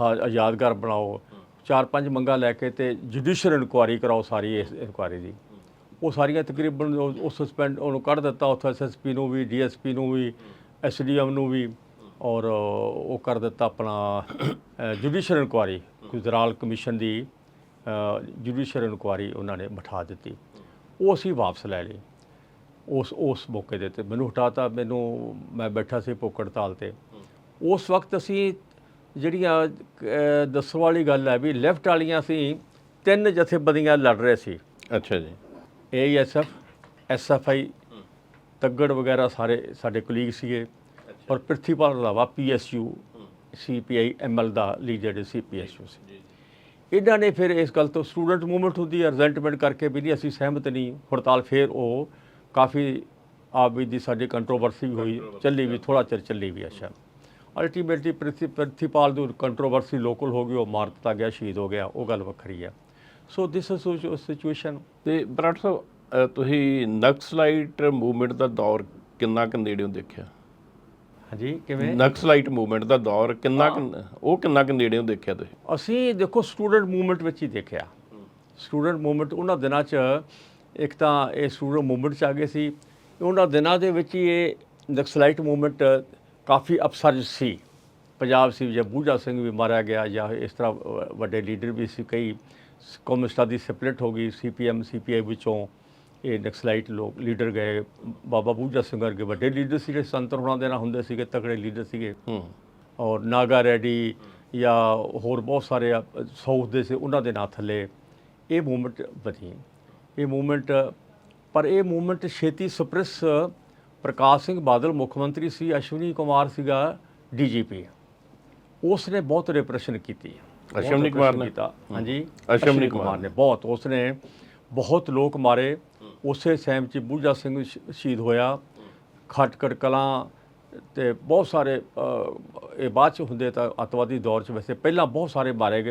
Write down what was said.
ਆਹ ਯਾਦਗਾਰ ਬਣਾਓ। ਚਾਰ ਪੰਜ ਮੰਗਾਂ ਲੈ ਕੇ ਤੇ ਜੁਡੀਸ਼ੀਅਲ ਇਨਕੁਆਰੀ ਕਰਾਓ ਸਾਰੀ ਇਸ ਇਨਕੁਆਰੀ ਦੀ। ਉਹ ਸਾਰੀਆਂ ਤਕਰੀਬਨ ਉਹ ਉਹ ਸਸਪੈਂਡ ਉਹਨੂੰ ਕੱਢ ਦਿੱਤਾ ਉੱਥੇ ਐਸਐਸਪੀ ਨੂੰ ਵੀ ਡੀਐਸਪੀ ਨੂੰ ਵੀ ਐਸਡੀਐਮ ਨੂੰ ਵੀ ਔਰ ਉਹ ਕਰ ਦਿੱਤਾ ਆਪਣਾ ਜੁਡੀਸ਼ੀਅਲ ਇਨਕੁਆਰੀ ਗੁਜਰਾਲ ਕਮਿਸ਼ਨ ਦੀ ਜੁਡੀਸ਼ੀਅਲ ਇਨਕੁਆਰੀ ਉਹਨਾਂ ਨੇ ਬਿਠਾ ਦਿੱਤੀ। ਉਹ ਅਸੀਂ ਵਾਪਸ ਲੈ ਲਈ। ਉਸ ਉਸ ਮੌਕੇ ਦੇ ਤੇ ਮੈਨੂੰ ਹਟਾਤਾ, ਮੈਨੂੰ ਮੈਂ ਬੈਠਾ ਸੀ ਭੁੱਖ ਹੜਤਾਲ ਤੇ। ਉਸ ਵਕਤ ਅਸੀਂ ਜਿਹੜੀਆਂ ਦੱਸਣ ਵਾਲੀ ਗੱਲ ਹੈ ਵੀ ਲੈਫਟ ਵਾਲੀਆਂ ਸੀ ਤਿੰਨ ਜਥੇਬੰਦੀਆਂ ਲੜ ਰਹੇ ਸੀ। ਅੱਛਾ ਜੀ। ਏਐਸਐਫ ਐਸਐਫਆਈ ਤੱਗੜ ਵਗੈਰਾ ਸਾਰੇ ਸਾਡੇ ਕੁਲੀਗ ਸੀਗੇ। ਔਰ Prithipal Randhawa PSU CPI ML ਦਾ ਲੀਡਰ ਸੀ ਪੀਐਸਯੂ ਸੀ। ਇਹਨਾਂ ਨੇ ਫਿਰ ਇਸ ਗੱਲ ਤੋਂ ਸਟੂਡੈਂਟ ਮੂਵਮੈਂਟ ਹੁੰਦੀ ਹੈ ਰਿਜ਼ੈਂਟਮੈਂਟ ਕਰਕੇ ਵੀ ਨਹੀਂ ਅਸੀਂ ਸਹਿਮਤ ਨਹੀਂ। ਹੜਤਾਲ ਫਿਰ ਉਹ ਕਾਫੀ ਆਪ ਵੀ ਦੀ ਸਾਡੀ ਕੰਟਰੋਵਰਸੀ ਵੀ ਹੋਈ ਚੱਲੀ ਵੀ ਥੋੜਾ ਚਿਰ ਚੱਲੀ ਵੀ ਅੱਛਾ। ਅਲਟੀਮੇਟਲੀ ਪ੍ਰਿਥੀਪਾਲ ਦੀ ਕੰਟਰੋਵਰਸੀ ਲੋਕਲ ਹੋ ਗਈ ਉਹ ਮਾਰ ਦਿੱਤਾ ਗਿਆ ਸ਼ਹੀਦ ਹੋ ਗਿਆ ਉਹ ਗੱਲ ਵੱਖਰੀ ਹੈ। ਸੋ ਦਿਸ ਇਜ਼ ਸਿਚੁਏਸ਼ਨ ਤੇ ਬਰਾੜ ਸਾਹਿਬ ਤੁਸੀਂ ਨਕਸਲਾਈਟ ਮੂਵਮੈਂਟ ਦਾ ਦੌਰ ਕਿੰਨਾ ਕੁ ਨੇੜਿਓਂ ਦੇਖਿਆ? ਹਾਂਜੀ ਕਿਵੇਂ? ਨਕਸਲਾਈਟ ਮੂਵਮੈਂਟ ਦਾ ਦੌਰ ਕਿੰਨਾ ਉਹ ਕਿੰਨਾ ਕੁ ਨੇੜਿਓਂ ਦੇਖਿਆ ਤੁਸੀਂ? ਅਸੀਂ ਦੇਖੋ ਸਟੂਡੈਂਟ ਮੂਵਮੈਂਟ ਵਿੱਚ ਹੀ ਦੇਖਿਆ। ਸਟੂਡੈਂਟ ਮੂਵਮੈਂਟ ਉਹਨਾਂ ਦਿਨਾਂ 'ਚ ਇੱਕ ਤਾਂ ਇਹ ਸਟੂਡੈਂਟ ਮੂਵਮੈਂਟ 'ਚ ਆ ਗਏ ਸੀ। ਉਹਨਾਂ ਦਿਨਾਂ ਦੇ ਵਿੱਚ ਹੀ ਇਹ ਨਕਸਲਾਈਟ ਮੂਵਮੈਂਟ ਕਾਫੀ ਅਪਸਰਜ ਸੀ। ਪੰਜਾਬ ਸੀ ਜਾਂ ਬੂਝਾ ਸਿੰਘ ਵੀ ਮਾਰਿਆ ਗਿਆ ਜਾਂ ਇਸ ਤਰ੍ਹਾਂ ਵੱਡੇ ਲੀਡਰ ਵੀ ਸੀ ਕਈ ਕਮਿਊਨਿਸਟਾਂ ਦੀ ਸਪਲਿਟ ਹੋ ਗਈ ਸੀਪੀਐਮ ਸੀਪੀਆਈ ਵਿੱਚੋਂ ਇਹ ਨਕਸਲਾਈਟ ਲੋਕ ਲੀਡਰ ਗਏ। ਬਾਬਾ ਬੂਝਾ ਸਿੰਘ ਵਰਗੇ ਵੱਡੇ ਲੀਡਰ ਸੀ ਜਿਹੜੇ ਸੰਤਰ ਹੋਣਾ ਦੇ ਨਾਲ ਹੁੰਦੇ ਸੀਗੇ ਤਕੜੇ ਲੀਡਰ ਸੀਗੇ। ਹੂੰ। ਔਰ ਨਾਗਾ ਰੈਡੀ ਜਾਂ ਹੋਰ ਬਹੁਤ ਸਾਰੇ ਸਾਊਥ ਦੇ ਸੀ ਉਹਨਾਂ ਦੇ ਨਾਂ ਥੱਲੇ। ਇਹ ਮੂਵਮੈਂਟ ਬਣੀ ਇਹ ਮੂਵਮੈਂਟ ਪਰ ਇਹ ਮੂਵਮੈਂਟ ਛੇਤੀ ਸਪ੍ਰੈਸ ਪ੍ਰਕਾਸ਼ ਸਿੰਘ ਬਾਦਲ ਮੁੱਖ ਮੰਤਰੀ ਸੀ ਅਸ਼ਵਨੀ ਕੁਮਾਰ ਸੀਗਾ ਡੀਜੀਪੀ। ਉਸ ਨੇ ਬਹੁਤ ਰਿਪਰੈਸ਼ਨ ਕੀਤੀ। ਅਸ਼ਵਨੀ ਕੁਮਾਰ ਨੇ? ਕੀਤਾ। ਹਾਂਜੀ। ਅਸ਼ਵਨੀ ਕੁਮਾਰ ਨੇ। ਬਹੁਤ। ਉਸ ਨੇ ਬਹੁਤ ਲੋਕ ਮਾਰੇ। ਉਸੇ ਸੈਮ ਚ ਬੂਝਾ ਸਿੰਘ ਸ਼ਹੀਦ ਹੋਇਆ। ਖਟਕੜ ਕਲਾਂ ਤੇ ਬਹੁਤ ਸਾਰੇ ਇਹ ਬਾਅਦ ਚ ਹੁੰਦੇ ਤਾਂ ਅੱਤਵਾਦੀ ਦੌਰ ਚ ਵੈਸੇ ਪਹਿਲਾਂ ਬਹੁਤ ਸਾਰੇ ਮਾਰੇ ਗਏ।